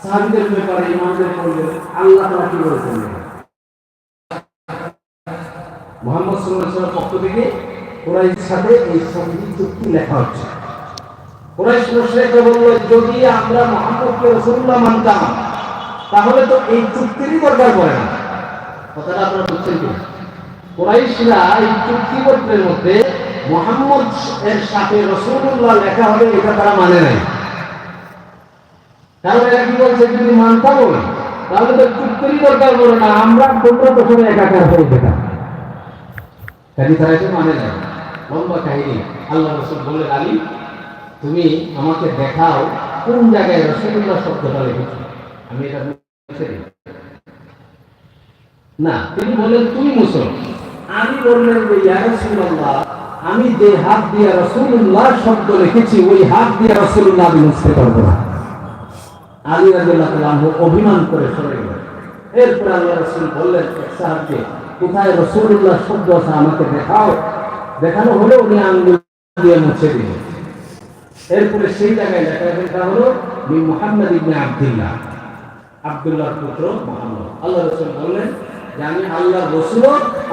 সাহাবিদের ব্যাপারে আল্লাহ তারা কি বলেছেন? মোহাম্মদ সাল্লাল্লাহু পক্ষ থেকে সাথে এই সন্ধি চুক্তি লেখা হচ্ছে। বলল, যদি আমরা মোহাম্মদকে রাসূলুল্লাহ মানতাম, তাহলে তো এই চুক্তিরই দরকার পড়ে না। কথাটা আপনারা বুঝছেন কি কোরাইশরা এই চুক্তিপত্রের মধ্যে মোহাম্মদ এর সাথে রসুল্লাহ লেখা হবে, এটা তারা মানে নাই। কি বলছে, যদি না তাহলে তো দরকার না, আমরা পনেরো বছরে একাকার হয়ে যেতাম। তারা মানে নাই লম্বা কাহিনী। আল্লাহ রসুল বলে, আলী, তুমি আমাকে দেখাও কোন জায়গায় রসুল্লাহ শব্দটা লিখেছ? আমি এটা না, তিনি বললেন, তুমি মুসলমান। আমি বললেন যে ইয়া রাসূলুল্লাহ, আমি যে হাত দিয়ে রাসূলুল্লাহ শব্দ লিখেছি, ওই হাত দিয়ে রাসূলুল্লাহ আমি মুছতে পারব না। আলী আনহু অভিমান করে সরে গেলেন এরপর আল্লাহ রাসূল বললেন সাহাবকে, কোথায় রাসূলুল্লাহ শব্দ আছে আমাকে দেখাও। দেখানো হলো উনি আঙ্গুল দিয়ে মুছে দিলেন। এরপরে সেই জায়গায় লেখা লেখা হলো মি মুহাম্মদ ইবনে আব্দুল্লাহ। আব্দুল্লাহর পুত্র মোহাম্মদ। আল্লাহ রসুল বললেন যে আমি আল্লাহর রসুল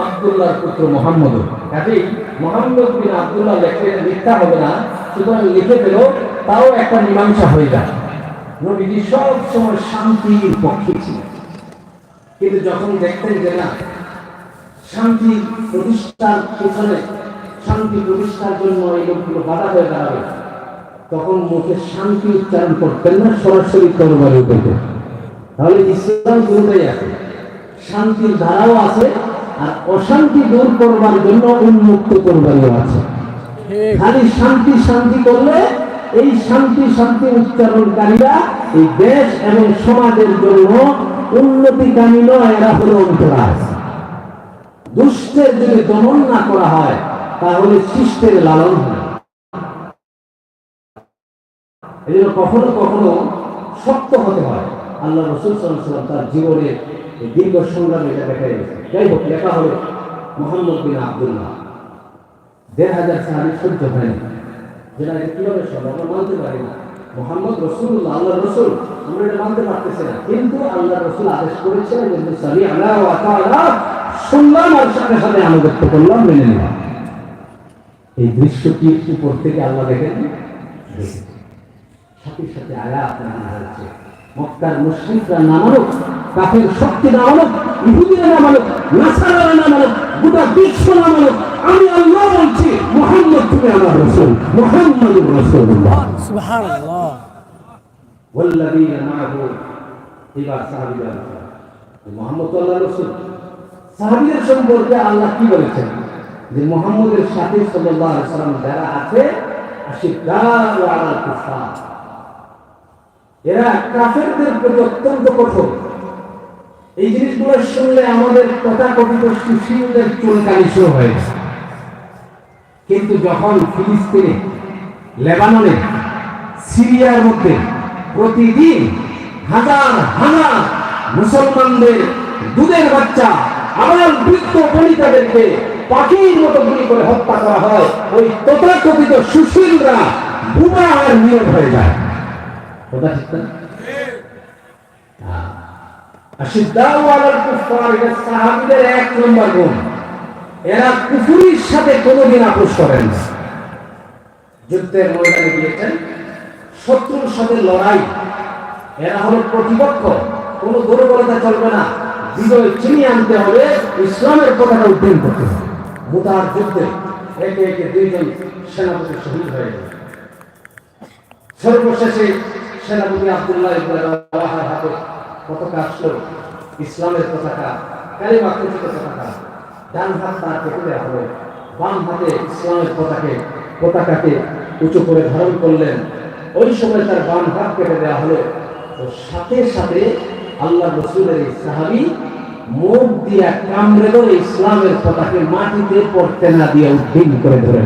আব্দুল্লাহর পুত্র মোহাম্মদ। কাজেই মোহাম্মদ বিন আব্দুল্লাহ লেখলে মিথ্যা হবে না। সুতরাং লিখে পেল তাও একটা মীমাংসা হয়ে যায় নবীজি সব সময় শান্তির পক্ষে ছিলেন। কিন্তু যখন দেখতেন যে না শান্তি প্রতিষ্ঠার পেছনে শান্তি প্রতিষ্ঠার জন্য এই লোকগুলো বাধা হয়ে দাঁড়াবে তখন মুখে শান্তি উচ্চারণ করতেন না সরাসরি তরবারি উঠেতেন তাহলে ইসলাম দুটাই আছে। শান্তির ধারাও আছে আর অশান্তি দূর করবার জন্য উন্মুক্ত করবারও আছে। খালি শান্তি শান্তি করলে এই শান্তি শান্তি উচ্চারণকারীরা এই দেশ এবং সমাজের জন্য উন্নতিকামী নয়, এরা হলো অন্তরাজ দুষ্টের যদি দমন না করা হয়, তাহলে শিষ্টের লালন এই জন্য কখনো কখনো শক্ত হতে হয়। আল্লাহ রসুল সাল্লাম তার জীবনের দীর্ঘ সংগ্রামে এটা দেখা গেছে যাই হোক লেখা হলো মোহাম্মদ বিন আবদুল্লাহ। দেড় হাজার সহ্য হয়নি। যেটা এটা কীভাবে সম্ভব আমরা মানতে পারি না। মোহাম্মদ আল্লাহ রসুল, আমরা এটা মানতে পারতেছি না। কিন্তু আল্লাহ রসুল আদেশ সালি আল্লাহ শুনলাম আর সাথে সাথে আনুগত্য করলাম মেনে নিলাম। এই দৃশ্যটি উপর থেকে আল্লাহ দেখেন? সাথে সাথে মক্কার মুসলিমরা কাফের শক্তি ইহুদিরা গোটা বিশ্ব আমি রসুল মোহাম্মদ রসুল্লাহ سبحان الله والذين معه এবার সাহাবিরা মোহাম্মদ আল্লাহ রসুল সাহাবিদের সম্পর্কে আল্লাহ কি বলেছেন যে মোহাম্মদের সাথে সাল্লাল্লাহু আলাইহি সাল্লাম যারা আছে আশিদ্দাউ আলাল কুফার এরা কাফেরদের প্রতি অত্যন্ত কঠোর এই জিনিসগুলো শুনলে আমাদের তথাকথিত সুশীলদের চুলকানি শুরু হয়ে যায় কিন্তু যখন ফিলিস্তিনে, লেবাননে, সিরিয়ার মধ্যে প্রতিদিন হাজার হাজার মুসলমানদের দুধের বাচ্চা আবার বৃদ্ধ বনিতাদেরকে পাখির মতো গুলি করে হত্যা করা হয়, ওই তথাকথিত সুশীলরা বুবা আর নিয়োগ হয়ে যায়। কথা ঠিক না? আশিদ্দাউ আলাল কুফার এটা সাহাবীদের এক নম্বর গুণ। এরা কুফুরির সাথে কোনোদিন আপোষ করেন না। যুদ্ধের ময়দানে গিয়েছেন, শত্রুর সাথে লড়াই। এরা হলো প্রতিপক্ষ, কোনো দুর্বলতা চলবে না। বিজয় চিনিয়ে আনতে হবে, ইসলামের কথাটা উদ্যম করতে হবে। মুতার যুদ্ধে একে একে দুইজন সেনাপতি শহীদ হয়ে গেল। সর্বশেষে সেনাপতি আব্দুল্লাহ হাতে পতাকা আসলো। ইসলামের পতাকা কালিমা পতাকা। ডান হাত তার কেটে দেওয়া বাম হাতে ইসলামের পতাকে পতাকাকে উঁচু করে ধারণ করলেন। ওই সময় তার বাম হাত কেটে দেওয়া হলো। তো সাথে সাথে আল্লাহ রসুলের এই সাহাবি মুখ দিয়া কামড়ে ধরে ইসলামের পতাকে মাটিতে পড়তে না দিয়ে উদ্দিন করে ধরে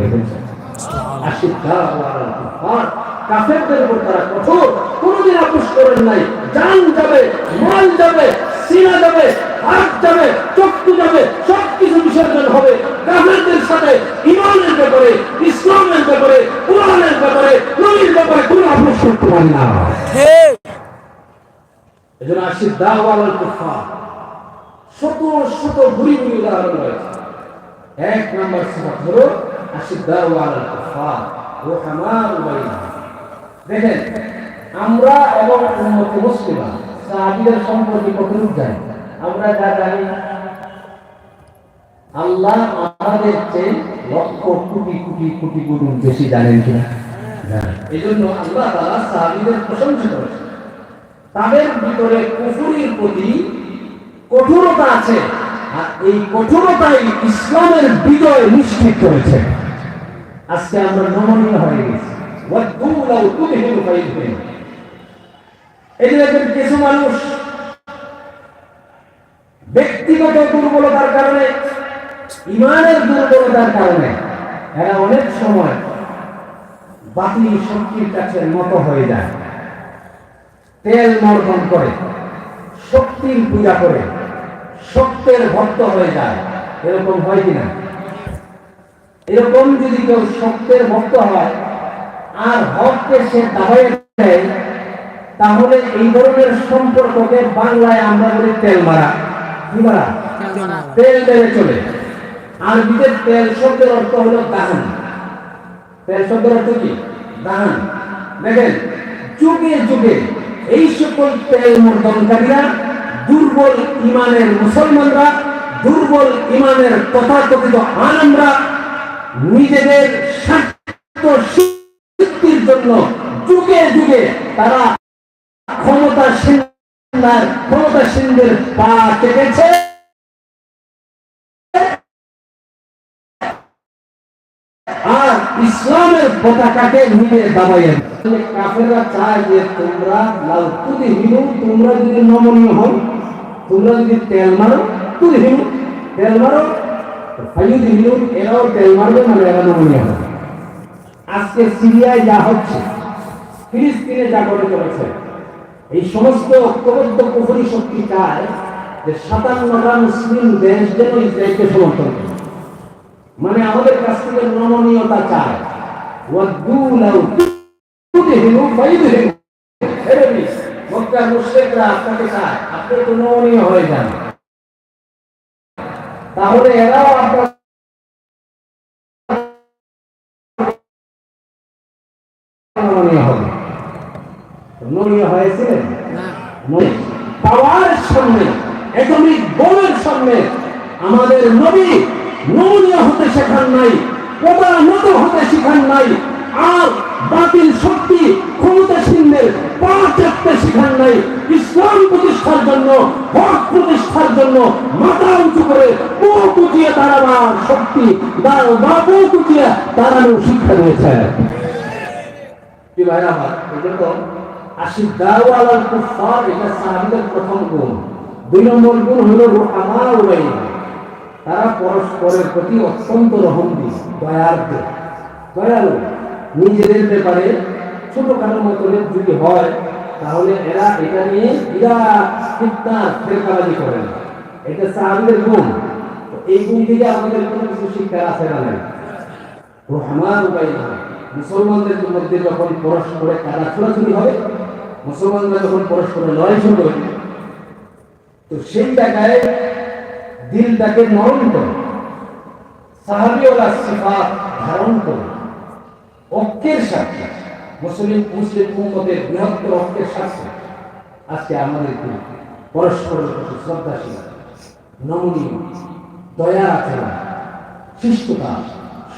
কাফেরদের উপর তারা কঠোর, কোনোদিন আপোষ করেন নাই। জান যাবে, মাল যাবে, সিনা যাবে, হাত যাবে, চক্ষু যাবে, সব বিসর্জন হবে, কাফেরদের সাথে ইমানের ব্যাপারে, ইসলামের ব্যাপারে, কোরআনের ব্যাপারে, নবীর ব্যাপারে কোনো আপোষ করতে পারি না। এজন্য আসি দাওয়াল কুফার শত শত ঘুরি ঘুরি উদাহরণ রয়েছে, এক নম্বর সিফাত হলো আসি দাওয়াল কুফার রোহামার দেখেন, আমরা এবং উম্মতে মুসলিমা, সাহাবীদের সম্পর্কে কতটুকু জানি? আমরা যা জানি আল্লাহ আমাদের চেয়ে লক্ষ কোটি কোটি কোটি গুণ বেশি জানেন কিনা? এই জন্য আল্লাহ তারা সাহাবীদের প্রশংসা করেছেন। তাদের ভিতরে কুফুরির প্রতি কঠোরতা আছে, আর এই কঠোরতাই ইসলামের বিজয় নিশ্চিত করেছে। আজকে আমরা নমনীয় হয়ে গেছি। এই যে কিছু মানুষ ব্যক্তিগত দুর্বলতার কারণে ইমানের দুর্বলতার কারণে এরা অনেক সময় বাতিল শক্তির কাছে মত হয়ে যায়। তেল মর্দন করে শক্তির পূজা করে সত্যের ভক্ত হয়ে যায়। এরকম হয় কিনা? এরকম যদি কেউ সত্যের ভক্ত হয় আর হককে সে দাবাই দেয় তাহলে এই ধরনের সম্পর্ককে বাংলায় আমরা বলি তেল মারা। কি মারা? তেল মেরে। চলে। আর বিদের তেল শব্দের অর্থ হলো দাহান। তেল শব্দের অর্থ কি? দাহান। দেখেন, যুগে যুগে এই সকল তেল মর্দনকারীরা দুর্বল ইমানের মুসলমানরা, দুর্বল ইমানের তথাকথিত আনমরা নিজেদের স্বার্থ জন্য যুগে যুগে তারা ক্ষমতাসীন ক্ষমতাসীনদের পা কেটেছে। আর ইসলামের পতাকাকে নিজে দাবাইয়েন। কাফেররা চায় যে তোমরা লাল তুদি হিনু, তোমরা যদি নমনীয় হও, তোমরা যদি তেল মারো তুদি হিনু, তেল মারো ফাইয়ুদি হিনু, এরাও তেল মারবে মানে এরা নমনীয় হবে। আজকে সিরিয়ায় যা হচ্ছে, ফিলিস্তিনে যা ঘটে চলেছে, এই সমস্ত ঐক্যবদ্ধ কুফরি শক্তি চায় যে সাতান্নটা মুসলিম দেশ যেন ইসরায়েলকে সমর্থন করে। মানে আমাদের কাছ থেকে নমনীয়তা চায়। আপনাকে আপনি তো নমনীয় হয়ে যান। তাহলে এরাও আপনার নমনীয় হবে। নমনীয় হয়েছিলেন? পাওয়ার সামনে এটমিক বোমের সামনে আমাদের নবী নমনীয় হতে শেখান নাই প্রধানত হতে শেখান নাই, আর বাতিল শক্তি ক্ষমতাসীনদের পা চাপতে শেখান নাই, ইসলাম প্রতিষ্ঠার জন্য, হক প্রতিষ্ঠার জন্য মাথা উঁচু করে বুক উঁচিয়ে দাঁড়াবার শক্তি বা বুক উঁচিয়ে দাঁড়ানোর শিক্ষা দিয়েছে। কি ভাইরা আমার আশিদ্দাউ আলাল কুফার এটা সাহাবীদের প্রথম গুণ। দুই নম্বর গুণ হলো রুহামা উলাইহিম তারা পরস্পরের প্রতি অত্যন্ত রহমদি দয়ার্দ দয়ালু নিজেদের ব্যাপারে ছোটখাটো মতভেদ যদি হয়, তাহলে এরা এটা নিয়ে বিরাট ফিতনা ফেরকাবাজি করে না এটা সাহাবীদের গুণ। এই গুণ থেকে আমাদের কোনো কিছু শিক্ষা আছে না নাই। রহমান উপায়না মুসলমানদের মধ্যে যখন পরস্পরে কাদা ছোড়াছুড়ি হবে মুসলমানরা যখন পরস্পরে লড়াই শুরু তো সেই জায়গায় দিলটাকে নরম করে। সাহাবিওলা সিফাত ধারণ করে। ঐক্যের সাথে মুসলিম মুসলিম উম্মতের বৃহত্তর ঐক্যের সাথে আজকে আমাদেরকে পরস্পরের প্রতি শ্রদ্ধাশীল, নমনীয়, দয়া আচরণ, শিষ্টতা,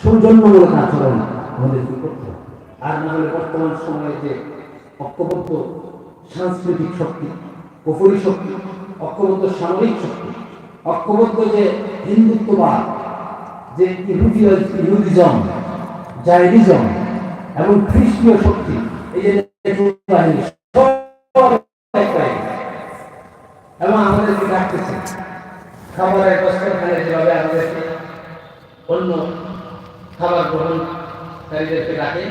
সৌজন্যমূলক আচরণ আমাদেরকে করতে আর না হলে বর্তমান সময়ে যে ঐক্যবদ্ধ সাংস্কৃতিক শক্তি, কুফরি শক্তি, ঐক্যবদ্ধ সামরিক শক্তি ঐক্যবদ্ধ যে হিন্দুত্ববাদ যে ইহুদি ইহুদিজম জাইনিজম এবং খ্রিস্টীয় শক্তি এই যে নেটো বাহিনী সব এক জায়গায়। এবং আমাদেরকে ডাকতেছে খাবারের দস্তরখানে যেভাবে আমাদেরকে অন্য খাবার গ্রহণকারীদেরকে ডাকে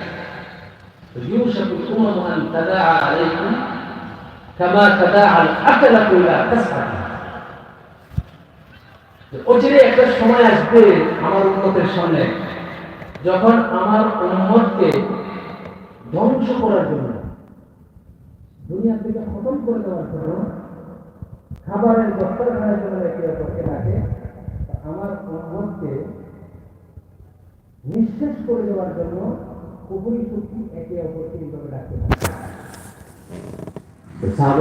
يوشك الأمم أن تداعى عليكم كما تداعى الأكلة إلى كسرها অচিরে একটা সময় আসবে আমার উন্মতের সামনে, যখন আমার উন্মতকে ধ্বংস করার জন্য, দুনিয়া থেকে খতম করে দেওয়ার জন্য, খাবারের দপ্তরখানার জন্য একে অপরকে ডাকে আমার উন্মতকে নিঃশেষ করে দেওয়ার জন্য খুবই শক্তি একে অপরকে এইভাবে ডাকে। সাহাবায়ে